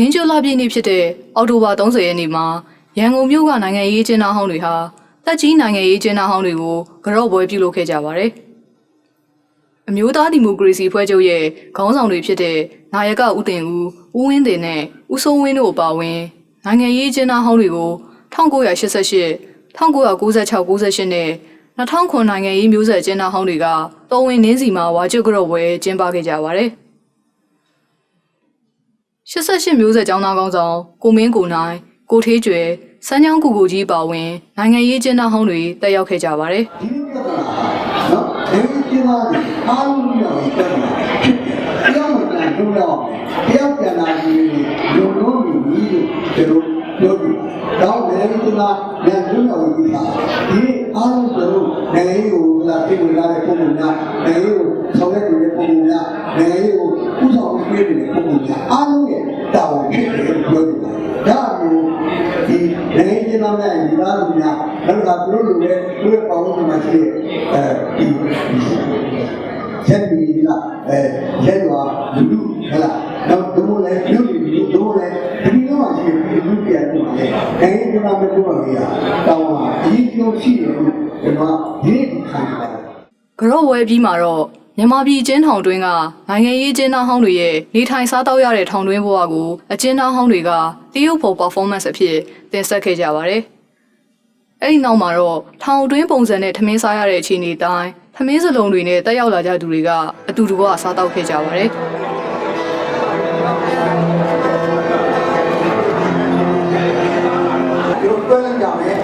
သတင်းကြိုလာပြည့်နေ့ဖြစ်တဲ့အောက်တိုဘာ30ရက်နေ့မှာရန်ကုန်မြို့ကနိုင်ငံရေးကျင်းသားဟောင်းတွေဟာတက်ကြီးနိုင်ငံရေးကျင်းသားဟောင်းတွေကိုကြော့ပွဲပြုလုပ်ခဲ့ကြပါတယ်။အမျိုးသားဒီမိုကရေစီဖွဲ့ချုပ်ရဲ့ခေါင်းဆောင်တွေဖြစ်တဲ့နာယကဦးတင်ဦးဦးဝင်းတင်နဲ့ဦးစိုးဝင်းတို့အပါအဝင်နိုင်ငံရေးကျင်းသားဟောင်းတွေကို1988 1996 98နဲ့2009နိုင်ငံရေးမျိုးဆက်ကျင်းသားဟောင်းတွေကတော်ဝင်နင်းစီမှာဝါကျွတ်ကြော့ပွဲကျင်းပခဲ့ကြပါတယ်။ 88မျိုးဆက်ကျောင်းသားကောင်းဆောင်ကိုမင်းကိုနိုင်ကိုထေးကျွယ်စမ်းချောင်းကူကူကြီးပါဝင်နိုင်ငံရေးကျင်းသားဟောင်းတွေတက်ရောက်ခဲ့ကြပါတယ်ဒီပြဿနာနော်အဲဒီပြဿနာကိုအားလုံးပြအောင်ပြဿနာဖြစ်တယ်တရားမပြန်လို့တော့တရားပြန်လာပြီးလုံလုံးပြီးပြီးတို့တို့ပြောပြီးတော့လည်းဒီကလည်းလုံလုံးပြီးတာဒီအားလုံးတို့နိုင်ငံရေးကိုလာပြင်လာတဲ့ပုံမှန်များနိုင်ငံရေးကိုဆောင်ရွက်နေတဲ့ပုံမှန်များနိုင်ငံရေး ကိုဥဆောင်ပေးနေတဲ့ပုံမှန်များအားလုံးရဲ့တာဝန်ဖြစ်တယ်ပြောပြီးဒါမျိုးဒီနိုင်ငံရေးနာမည်ဒီလားလူများနောက်ကသူတို့လိုပဲသူ့ရဲ့ပေါင်းစုမှာရှိတဲ့အဲဒီချက်ပြီးဒီလားအဲရက်ရွာလူလူဟလာတော့ဒုမို့လဲလူလူဒုမို့လဲဒီလိုမှရှိတဲ့လူပြန်လို့လေနိုင်ငံရေးနာမည်ပြောပါလေတောင်းပါအရေးကြီးရှိတယ်လို့ကျွန်တော်ဒီနေ့ခံပါတယ်။ကြော့ပွဲပြီးမှာတော့ မြန်မာပြည်ကျင်းထောင်တွင်းကနိုင်ငံရေးကျင်းသားဟောင်းတွေရဲ့နေထိုင်စားသောက်ရတဲ့ထောင်တွင်းဘဝကိုအကျဉ်းသားဟောင်းတွေကတရုတ်ဖို့ performance အဖြစ်တင်ဆက်ခဲ့ကြပါတယ်။အဲ့ဒီနောက်မှာတော့ထောင်တွင်းပုံစံနဲ့ထမင်းစားရတဲ့အခြေအနေတိုင်းထမင်းစလုံးတွေနဲ့တက်ရောက်လာကြသူတွေကအတူတူကစားသောက်ခဲ့ကြပါတယ်။တွန်းကြမယ်